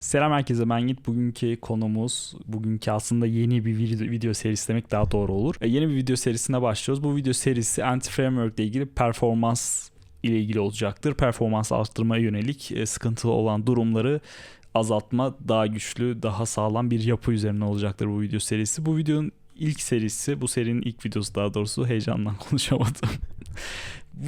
Selam herkese ben Git. Bugünkü konumuz, bugünkü aslında yeni bir video, video serisi demek daha doğru olur. E, yeni bir video serisine başlıyoruz. Bu video serisi anti-framework ile ilgili performans ile ilgili olacaktır. Performans arttırmaya yönelik e, sıkıntılı olan durumları azaltma, daha güçlü, daha sağlam bir yapı üzerine olacaktır bu video serisi. Bu videonun ilk serisi, bu serinin ilk videosu daha doğrusu heyecandan konuşamadım.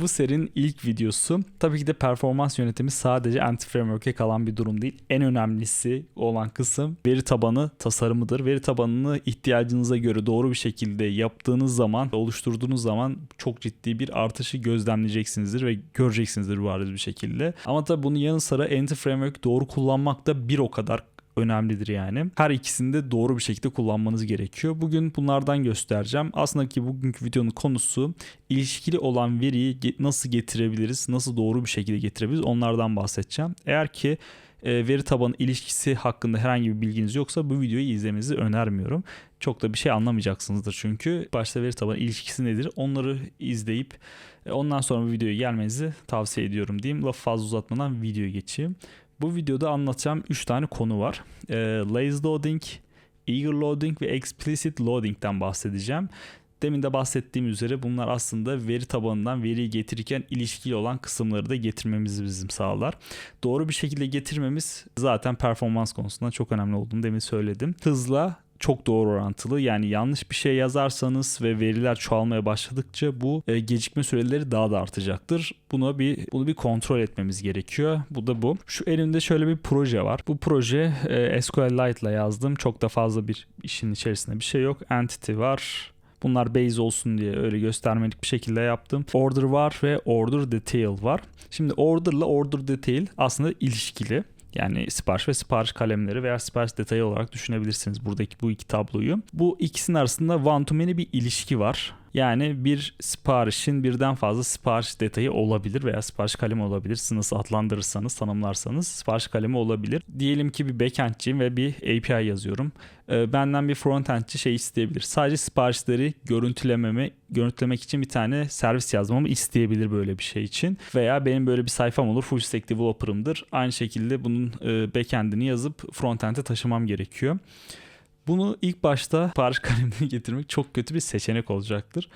Bu serinin ilk videosu. Tabii ki de performans yönetimi sadece anti-framework'e kalan bir durum değil. En önemlisi olan kısım veri tabanı tasarımıdır. Veri tabanını ihtiyacınıza göre doğru bir şekilde yaptığınız zaman, oluşturduğunuz zaman çok ciddi bir artışı gözlemleyeceksinizdir ve göreceksinizdir bariz bir şekilde. Ama tabii bunun yanı sıra anti-framework doğru kullanmak da bir o kadar önemlidir yani. Her ikisini de doğru bir şekilde kullanmanız gerekiyor. Bugün bunlardan göstereceğim. Aslında ki bugünkü videonun konusu ilişkili olan veriyi nasıl getirebiliriz, nasıl doğru bir şekilde getirebiliriz onlardan bahsedeceğim. Eğer ki e, veri tabanı ilişkisi hakkında herhangi bir bilginiz yoksa bu videoyu izlemenizi önermiyorum. Çok da bir şey anlamayacaksınızdır çünkü. Başta veri tabanı ilişkisi nedir onları izleyip e, ondan sonra bu videoya gelmenizi tavsiye ediyorum diyeyim. Lafı fazla uzatmadan videoya geçeyim. Bu videoda anlatacağım 3 tane konu var. E, lazy loading, eager loading ve explicit loading'den bahsedeceğim. Demin de bahsettiğim üzere bunlar aslında veri tabanından veriyi getirirken ilişkili olan kısımları da getirmemizi bizim sağlar. Doğru bir şekilde getirmemiz zaten performans konusunda çok önemli olduğunu demin söyledim. Hızla çok doğru orantılı. Yani yanlış bir şey yazarsanız ve veriler çoğalmaya başladıkça bu e, gecikme süreleri daha da artacaktır. Buna bir bunu bir kontrol etmemiz gerekiyor. Bu da bu. Şu elimde şöyle bir proje var. Bu proje e, SQLite yazdım. Çok da fazla bir işin içerisinde bir şey yok. Entity var. Bunlar base olsun diye öyle göstermelik bir şekilde yaptım. Order var ve order detail var. Şimdi order ile order detail aslında ilişkili. Yani sipariş ve sipariş kalemleri veya sipariş detayı olarak düşünebilirsiniz buradaki bu iki tabloyu. Bu ikisinin arasında one to many bir ilişki var. Yani bir siparişin birden fazla sipariş detayı olabilir veya sipariş kalemi olabilir. Nasıl adlandırırsanız, tanımlarsanız sipariş kalemi olabilir. Diyelim ki bir backend'ciyim ve bir API yazıyorum. Ee, benden bir frontend'ci şey isteyebilir. Sadece siparişleri görüntülememi, görüntülemek için bir tane servis yazmamı isteyebilir böyle bir şey için. Veya benim böyle bir sayfam olur. Full stack developer'ımdır. Aynı şekilde bunun e, backend'ini yazıp frontend'e taşımam gerekiyor. Bunu ilk başta sipariş kalemini getirmek çok kötü bir seçenek olacaktır.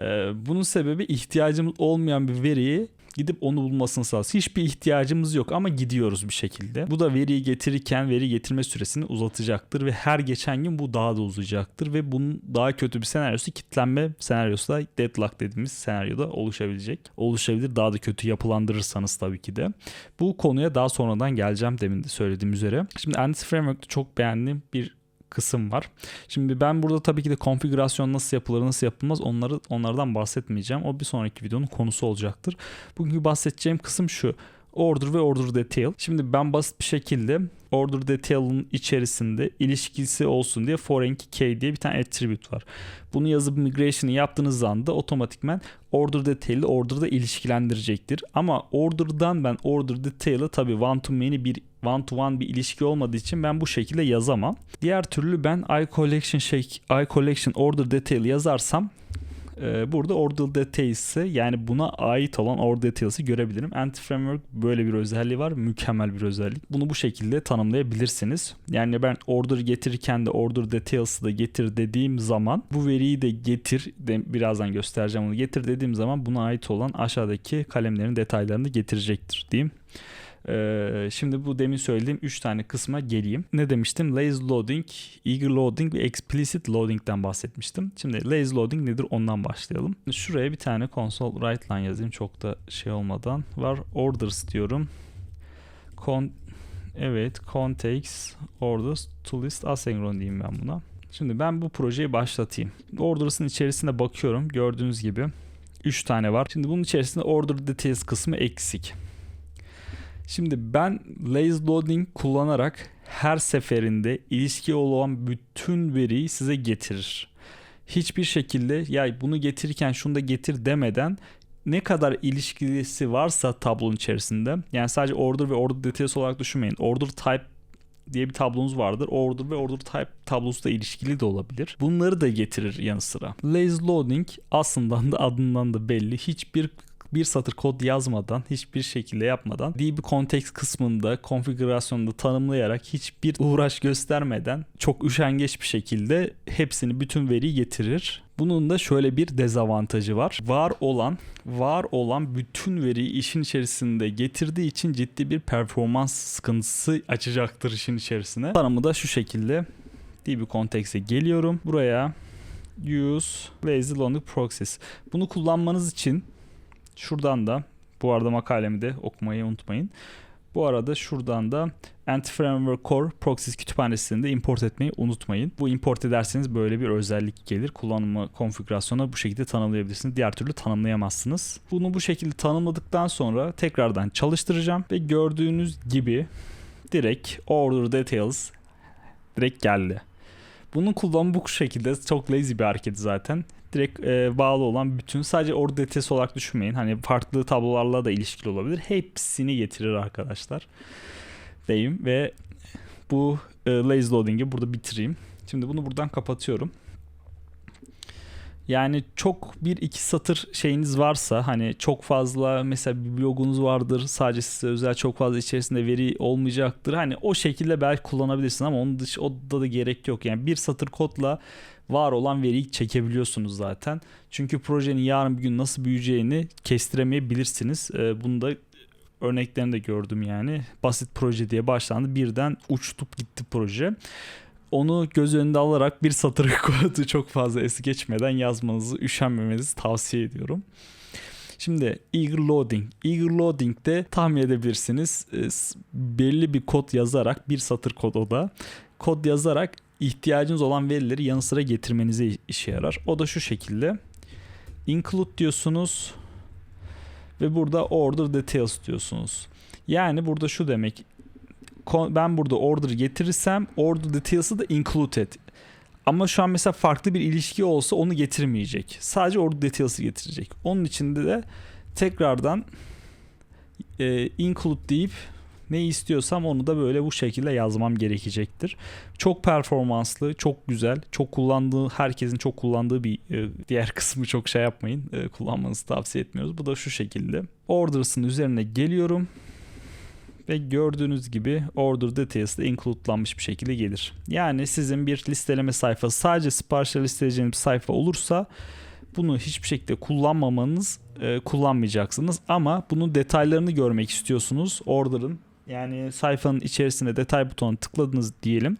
Ee, bunun sebebi ihtiyacımız olmayan bir veriyi gidip onu bulmasını sağlar. Hiçbir ihtiyacımız yok ama gidiyoruz bir şekilde. Bu da veriyi getirirken veri getirme süresini uzatacaktır ve her geçen gün bu daha da uzayacaktır ve bunun daha kötü bir senaryosu kitlenme senaryosu da deadlock dediğimiz senaryoda oluşabilecek. Oluşabilir daha da kötü yapılandırırsanız tabii ki de. Bu konuya daha sonradan geleceğim demin de söylediğim üzere. Şimdi Anti Framework'ta çok beğendiğim bir kısım var. Şimdi ben burada tabii ki de konfigürasyon nasıl yapılır, nasıl yapılmaz onları onlardan bahsetmeyeceğim. O bir sonraki videonun konusu olacaktır. Bugünkü bahsedeceğim kısım şu order ve order detail. Şimdi ben basit bir şekilde order detail'ın içerisinde ilişkisi olsun diye foreign key diye bir tane attribute var. Bunu yazıp migration'ı yaptığınız anda otomatikman order detail'i order'da ilişkilendirecektir. Ama order'dan ben order detail'ı tabii one to many bir one to one bir ilişki olmadığı için ben bu şekilde yazamam. Diğer türlü ben i collection şey i collection order detail yazarsam ee, burada order details'i yani buna ait olan order details'i görebilirim. Anti-framework böyle bir özelliği var. Mükemmel bir özellik. Bunu bu şekilde tanımlayabilirsiniz. Yani ben order getirirken de order details'ı da getir dediğim zaman bu veriyi de getir de birazdan göstereceğim onu getir dediğim zaman buna ait olan aşağıdaki kalemlerin detaylarını getirecektir diyeyim. Ee, şimdi bu demin söylediğim 3 tane kısma geleyim. Ne demiştim? Lazy loading, eager loading ve explicit loading'den bahsetmiştim. Şimdi lazy loading nedir ondan başlayalım. Şuraya bir tane console write line yazayım çok da şey olmadan. Var orders diyorum. Con evet context orders to list asynchron diyeyim ben buna. Şimdi ben bu projeyi başlatayım. Orders'ın içerisinde bakıyorum. Gördüğünüz gibi 3 tane var. Şimdi bunun içerisinde order details kısmı eksik. Şimdi ben lazy loading kullanarak her seferinde ilişki olan bütün veriyi size getirir. Hiçbir şekilde ya bunu getirirken şunu da getir demeden ne kadar ilişkisi varsa tablonun içerisinde yani sadece order ve order details olarak düşünmeyin. Order type diye bir tablonuz vardır. Order ve order type tablosu da ilişkili de olabilir. Bunları da getirir yanı sıra. Lazy loading aslında da adından da belli. Hiçbir bir satır kod yazmadan hiçbir şekilde yapmadan DB context kısmında konfigürasyonunda tanımlayarak hiçbir uğraş göstermeden çok üşengeç bir şekilde hepsini bütün veriyi getirir. Bunun da şöyle bir dezavantajı var. Var olan var olan bütün veriyi işin içerisinde getirdiği için ciddi bir performans sıkıntısı açacaktır işin içerisine. Tanımı da şu şekilde DB context'e geliyorum. Buraya use lazy logic proxies. Bunu kullanmanız için şuradan da bu arada makalemi de okumayı unutmayın. Bu arada şuradan da Anti-Framework Core Proxies kütüphanesini de import etmeyi unutmayın. Bu import ederseniz böyle bir özellik gelir. Kullanımı konfigürasyona bu şekilde tanımlayabilirsiniz. Diğer türlü tanımlayamazsınız. Bunu bu şekilde tanımladıktan sonra tekrardan çalıştıracağım ve gördüğünüz gibi direkt order details direkt geldi. Bunun kullanımı bu şekilde çok lazy bir hareket zaten. Direkt e, bağlı olan bütün sadece order details olarak düşünmeyin. Hani farklı tablolarla da ilişkili olabilir. Hepsini getirir arkadaşlar. Deyim ve bu e, lazy loading'i burada bitireyim. Şimdi bunu buradan kapatıyorum. Yani çok bir iki satır şeyiniz varsa hani çok fazla mesela bir blogunuz vardır sadece size özel çok fazla içerisinde veri olmayacaktır. Hani o şekilde belki kullanabilirsin ama onun dışı o da, da gerek yok. Yani bir satır kodla var olan veriyi çekebiliyorsunuz zaten. Çünkü projenin yarın bir gün nasıl büyüyeceğini kestiremeyebilirsiniz. Ee, bunu da örneklerini de gördüm yani. Basit proje diye başlandı birden uçtup gitti proje onu göz önünde alarak bir satır kodu çok fazla es geçmeden yazmanızı, üşenmemenizi tavsiye ediyorum. Şimdi eager loading. Eager loading'de tahmin edebilirsiniz e, belli bir kod yazarak bir satır kod da kod yazarak ihtiyacınız olan verileri yanı sıra getirmenize işe yarar. O da şu şekilde. Include diyorsunuz ve burada order details diyorsunuz. Yani burada şu demek ben burada order getirirsem order details'ı da included. Ama şu an mesela farklı bir ilişki olsa onu getirmeyecek. Sadece order details'ı getirecek. Onun içinde de tekrardan e, include deyip ne istiyorsam onu da böyle bu şekilde yazmam gerekecektir. Çok performanslı, çok güzel, çok kullandığı, herkesin çok kullandığı bir e, diğer kısmı çok şey yapmayın. E, kullanmanızı tavsiye etmiyoruz. Bu da şu şekilde. Orders'ın üzerine geliyorum ve gördüğünüz gibi order details de include'lanmış bir şekilde gelir. Yani sizin bir listeleme sayfası sadece siparişleri listeleyeceğiniz bir sayfa olursa bunu hiçbir şekilde kullanmamanız e, kullanmayacaksınız ama bunun detaylarını görmek istiyorsunuz order'ın yani sayfanın içerisinde detay butonuna tıkladınız diyelim.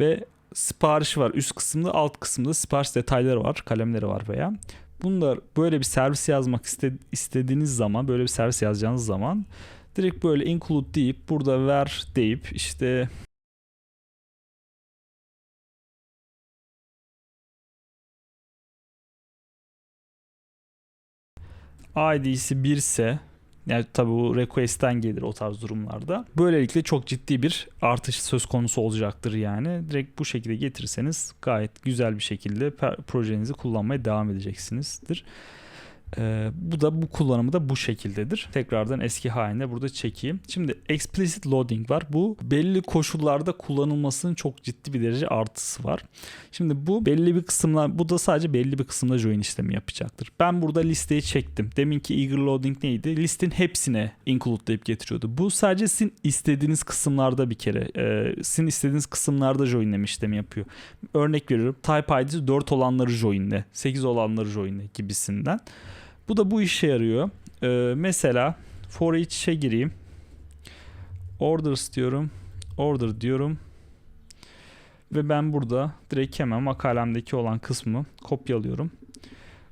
Ve sipariş var. Üst kısımda alt kısımda sipariş detayları var kalemleri var veya. Bunlar böyle bir servis yazmak istediğiniz zaman böyle bir servis yazacağınız zaman Direkt böyle include deyip burada ver deyip işte ID'si 1 ise yani tabi bu request'ten gelir o tarz durumlarda. Böylelikle çok ciddi bir artış söz konusu olacaktır yani. Direkt bu şekilde getirirseniz gayet güzel bir şekilde projenizi kullanmaya devam edeceksinizdir. Ee, bu da bu kullanımı da bu şekildedir. Tekrardan eski haline burada çekeyim. Şimdi explicit loading var. Bu belli koşullarda kullanılmasının çok ciddi bir derece artısı var. Şimdi bu belli bir kısımlar bu da sadece belli bir kısımda join işlemi yapacaktır. Ben burada listeyi çektim. Deminki eager loading neydi? Listin hepsine include deyip getiriyordu. Bu sadece sizin istediğiniz kısımlarda bir kere e, sizin istediğiniz kısımlarda joinleme işlemi yapıyor. Örnek veriyorum. Type ID 4 olanları joinle, 8 olanları joinle gibisinden. Bu da bu işe yarıyor. Ee, mesela for each'e gireyim. Orders diyorum. Order diyorum. Ve ben burada direkt hemen makalemdeki olan kısmı kopyalıyorum.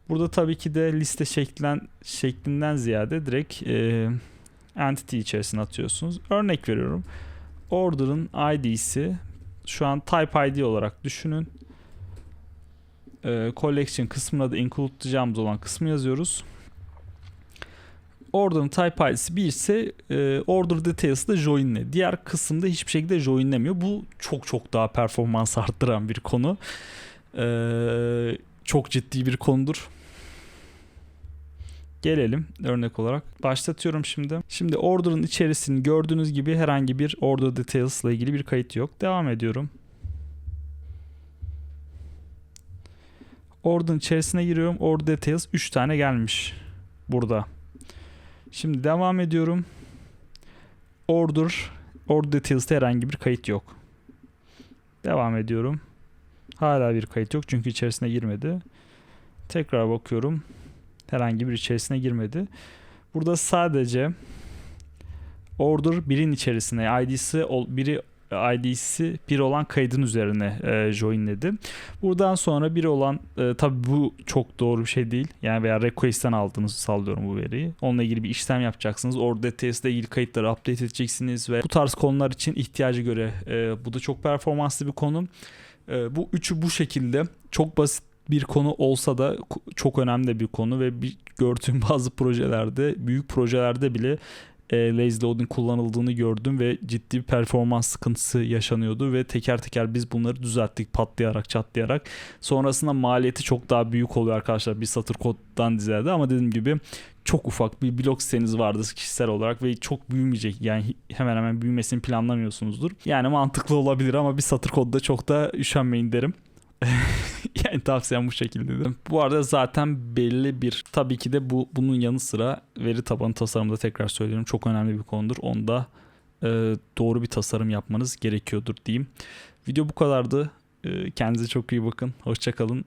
Burada tabii ki de liste şeklen, şeklinden ziyade direkt e, entity içerisine atıyorsunuz. Örnek veriyorum. Order'ın ID'si şu an type ID olarak düşünün e, collection kısmına da include'layacağımız olan kısmı yazıyoruz. Order'ın type ID'si 1 ise e, order details'ı da joinle. Diğer kısımda hiçbir şekilde joinlemiyor. Bu çok çok daha performans arttıran bir konu. E, çok ciddi bir konudur. Gelelim örnek olarak. Başlatıyorum şimdi. Şimdi order'ın içerisini gördüğünüz gibi herhangi bir order details ile ilgili bir kayıt yok. Devam ediyorum. Order'ın içerisine giriyorum. Order details 3 tane gelmiş burada. Şimdi devam ediyorum. Order, order details'te herhangi bir kayıt yok. Devam ediyorum. Hala bir kayıt yok çünkü içerisine girmedi. Tekrar bakıyorum. Herhangi bir içerisine girmedi. Burada sadece order birin içerisine ID'si biri ID'si bir olan kaydın üzerine e, joinledi. Buradan sonra biri olan e, tabi bu çok doğru bir şey değil. Yani veya request'ten aldığınızı sallıyorum bu veriyi. Onunla ilgili bir işlem yapacaksınız. Orada details'le ilgili kayıtları update edeceksiniz ve bu tarz konular için ihtiyacı göre e, bu da çok performanslı bir konu. E, bu üçü bu şekilde çok basit bir konu olsa da çok önemli bir konu ve bir gördüğüm bazı projelerde büyük projelerde bile e, lazy loading kullanıldığını gördüm ve ciddi bir performans sıkıntısı yaşanıyordu ve teker teker biz bunları düzelttik patlayarak çatlayarak. Sonrasında maliyeti çok daha büyük oluyor arkadaşlar bir satır koddan ziyade ama dediğim gibi çok ufak bir blok siteniz vardı kişisel olarak ve çok büyümeyecek yani hemen hemen büyümesini planlamıyorsunuzdur. Yani mantıklı olabilir ama bir satır kodda çok da üşenmeyin derim. yani tavsiyem bu şekilde. Bu arada zaten belli bir tabii ki de bu bunun yanı sıra veri tabanı tasarımda tekrar söylüyorum çok önemli bir konudur. Onda e, doğru bir tasarım yapmanız gerekiyordur diyeyim. Video bu kadardı. E, kendinize çok iyi bakın. Hoşçakalın.